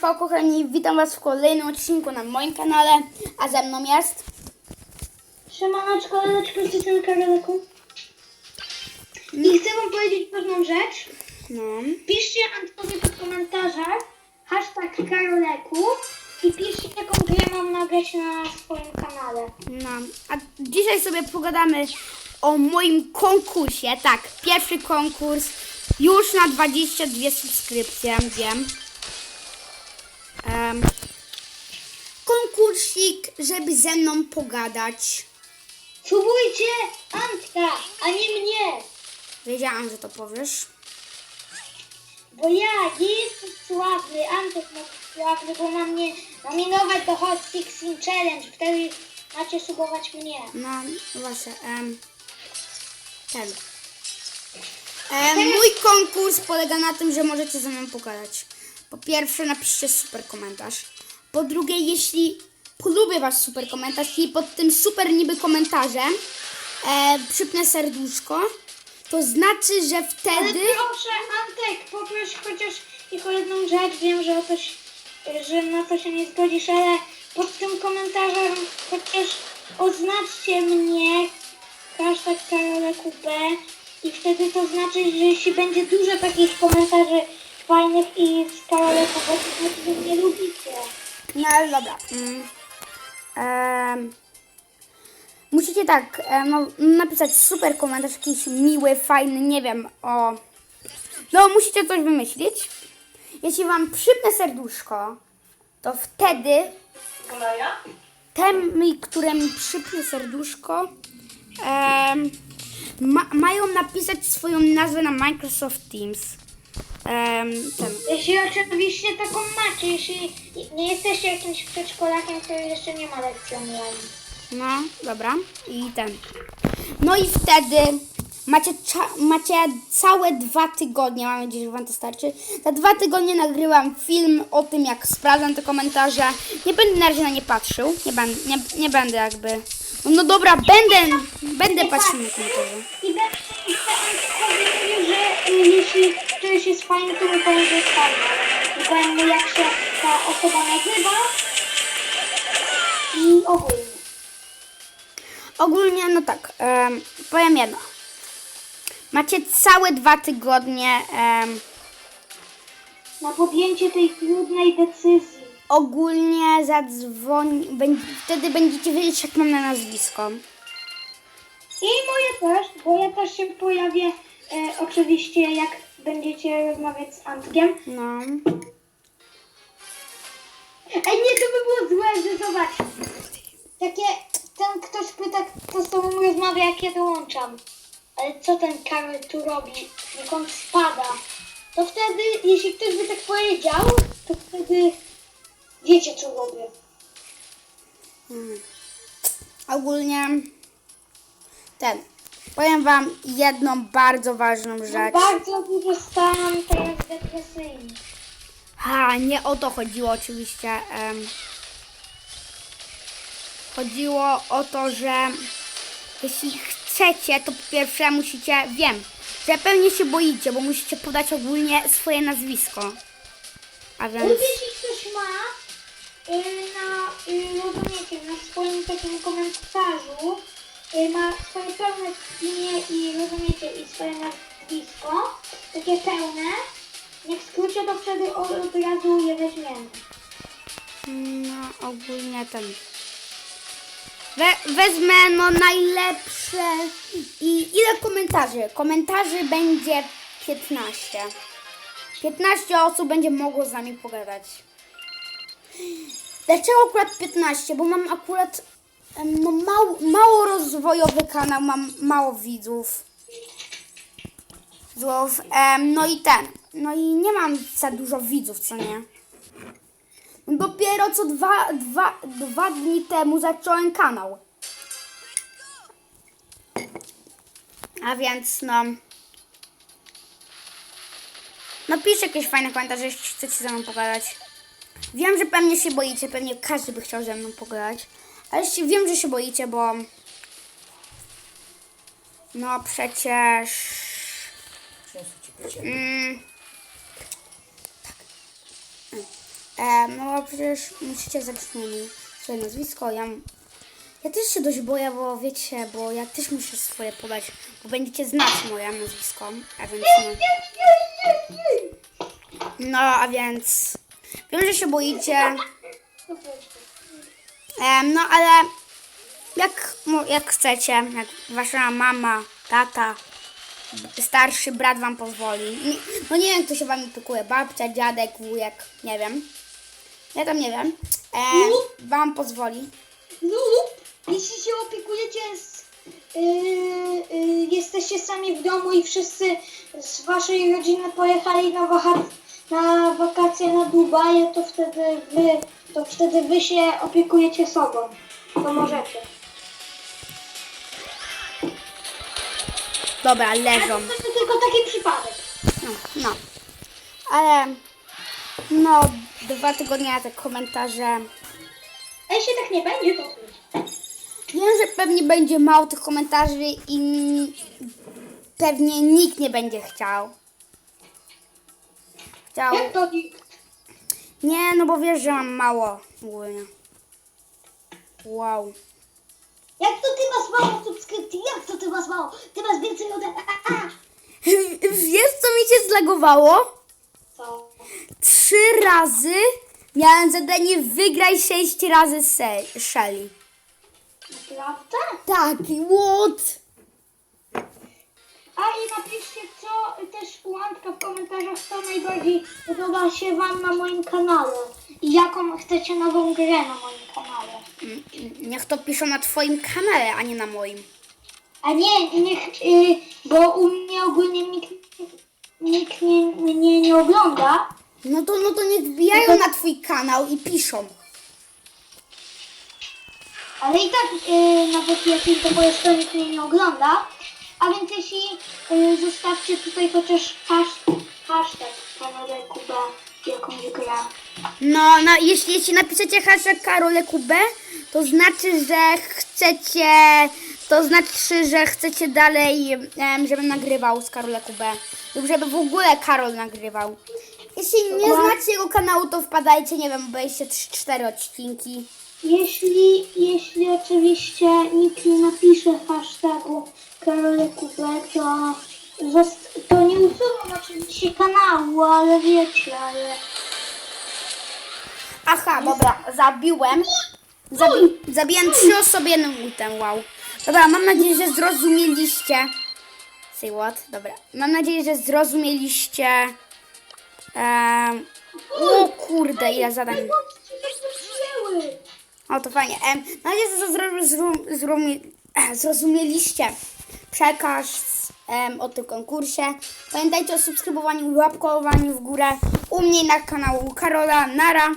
Siemaneczko kochani, witam was w kolejnym odcinku na moim kanale, a ze mną jest... Siemaneczko, Leneczko, z tej Karolku. I chcę wam powiedzieć pewną rzecz. No, Piszcie Antkowi w komentarzach hashtag Karoleku i piszcie jaką grę mam nagrać na swoim kanale. no, a dzisiaj sobie pogadamy o moim konkursie, tak, pierwszy konkurs, już na 22 subskrypcje, wiem. Em, konkursik, żeby ze mną pogadać. Subujcie Antka, a nie mnie, Wiedziałam, że to powiesz. bo ja nie jestem sławny, Antek ma być sławny, bo ma mnie nominować do Hot 16 Challenge, wtedy macie subować mnie. No, właśnie. em, ten. E, mój konkurs polega na tym, że możecie ze mną pogadać. Po pierwsze, napiszcie super komentarz. Po drugie, jeśli polubię wasz super komentarz i pod tym super niby komentarzem e, przypnę serduszko, to znaczy, że Ale wtedy... proszę, Antek, poproś chociaż ich o jedną rzecz. Wiem, że, o się, że na to się nie zgodzisz, ale pod tym komentarzem chociaż oznaczcie mnie hashtag Karolek B i wtedy to znaczy, że jeśli będzie dużo takich komentarzy fajnych i to znaczy, że mnie lubicie. No ale dobra. Mm. Musicie tak e, no, napisać super komentarz, jakiś miły, fajny, nie wiem, o... No musicie coś wymyślić. Jeśli wam przypnę serduszko, to wtedy temi, które mi przypnie serduszko, em, ma, mają napisać swoją nazwę na Microsoft Teams. Em, ten. Jeśli oczywiście taką macie, jeśli nie jesteście jakimś przedszkolakiem, to jeszcze nie ma lekcji online. No, dobra. I ten. No i wtedy macie, macie całe dwa tygodnie, mam nadzieję, że wam to starczy. Za dwa tygodnie nagrywam film o tym, jak sprawdzam te komentarze. Nie będę na razie na nie patrzył. Nie, będę, nie, nie będę jakby... No, no dobra, będę, będę patrzył na komentarze. I będę że jeśli ktoś jest fajny, to mi powie, że jest fajny. I powiem mu, jak się ta osoba nazywa. I ogólnie. Ogólnie, no tak, em, powiem jedno. Macie całe dwa tygodnie... em, Na podjęcie tej trudnej decyzji. ogólnie zadzwoni... Będzie, wtedy będziecie wiedzieć, jak mam na nazwisko. I moje też, bo ja też się pojawię e, oczywiście, jak będziecie rozmawiać z Antkiem. No. Ej, nie, to by było złe, że zobacz. Takie, ten ktoś pyta, kto z tobą rozmawia, jak ja dołączam. Ale co ten Karol tu robi? Jak on spada? To wtedy, jeśli ktoś by tak powiedział, to wtedy wiecie, co robię. Ogólnie ten. Powiem wam jedną bardzo ważną Mam rzecz. bardzo dużo stan teraz depresyjny. Ha, nie o to chodziło oczywiście. em. chodziło o to, że jeśli chcecie, to po pierwsze musicie, wiem, że pewnie się boicie, bo musicie podać ogólnie swoje nazwisko. A więc, Lub jeśli ktoś ma y, na, y, rozumiecie, na swoim takim komentarzu, ma swoje pełne imię i rozumiecie, i swoje nazwisko, takie pełne, niech skrócie, to wtedy od, razu je weźmiemy. no ogólnie ten. We, wezmę no najlepsze i ile komentarzy? Komentarzy będzie 15. 15 osób będzie mogło z nami pogadać. Dlaczego akurat 15? Bo mam akurat no, mało, mało rozwojowy kanał, mam mało widzów. Widzów, no i ten. No i nie mam za dużo widzów, co nie? Dopiero co dwa, dwa, dwa dni temu zacząłem kanał. A więc no. Napiszcie jakieś fajne komentarze, jeśli chcecie ze mną pogadać. Wiem, że pewnie się boicie, pewnie każdy by chciał ze mną pogadać. Ale jeśli wiem, że się boicie, bo. No przecież. Mm, E, no przecież musicie zaczniemy swoje nazwisko. Ja, ja też się dość boję, bo wiecie, bo ja też muszę swoje podać, bo będziecie znać moje nazwisko. A więc no. no, a więc wiem, że się boicie. No ale jak, jak chcecie, jak wasza mama, tata, starszy brat wam pozwoli. Nie, no nie wiem, kto się wam opiekuje, babcia, dziadek, wujek, nie wiem. Ja tam nie wiem. Em, wam pozwoli. Lulu, jeśli się opiekujecie z... Yy, yy, jesteście sami w domu i wszyscy z waszej rodziny pojechali na, waha- na wakacje na Dubaje, to wtedy wy, to wtedy wy się opiekujecie sobą. To możecie. Dobra, leżą. To tylko taki przypadek. No, no. Ale no, dwa tygodnie na te komentarze. A jeśli tak nie będzie, to cóż. Wiem, że pewnie będzie mało tych komentarzy i pewnie nikt nie będzie chciał. Chciał. Jak to nikt? Nie, no bo wiesz, że mam mało ogólnie. Wow. Jak to ty masz mało subskrypcji? Jak to ty masz mało? Ty masz więcej ode... A, a. Wiesz, co mi się zlagowało? Co? Trzy razy miałem zadanie wygraj sześć razy se- Shelly. Naprawdę? Tak, what? A i napiszcie, co też u Antka w komentarzach, co najbardziej podoba się Wam na moim kanale. I jaką chcecie nową grę na moim kanale. Mm, Niech to piszą na twoim kanale, a nie na moim. A nie, niech, y, bo u mnie ogólnie nikt, nikt nie, mnie nie ogląda. No to, no to niech wbijają na twój kanał i piszą. Ale i tak y, nawet jeśli to to nikt mnie nie ogląda. A więc jeśli y, zostawcie tutaj chociaż hasz, hashtag kanale Kuba jakąś grę. No, no jeśli, jeśli napiszecie hashtag KarolekuB, to znaczy, że chcecie, to znaczy, że chcecie dalej, em, żebym nagrywał z Karolekub lub żeby w ogóle Karol nagrywał. Jeśli nie znacie jego kanału, to wpadajcie, nie wiem, obejście 3-4 odcinki. Jeśli, jeśli oczywiście nikt nie napisze hashtagu karolekupę, to, zost- to nie usuną oczywiście kanału, ale wiecie, ale... Aha, dobra, zabiłem. Zabi zabiłem trzy osoby jednym ultem, wow. Dobra, mam nadzieję, że zrozumieliście. Say what? Dobra. Mam nadzieję, że zrozumieliście. Um, o kurde, ile zadań. To! O, to fajnie. Em, mam nadzieję, że zro, zro, zrozumie- eh, zrozumieliście przekaz em, o tym konkursie. Pamiętajcie o subskrybowaniu, łapkowaniu w górę u mnie na kanału Karola. Nara.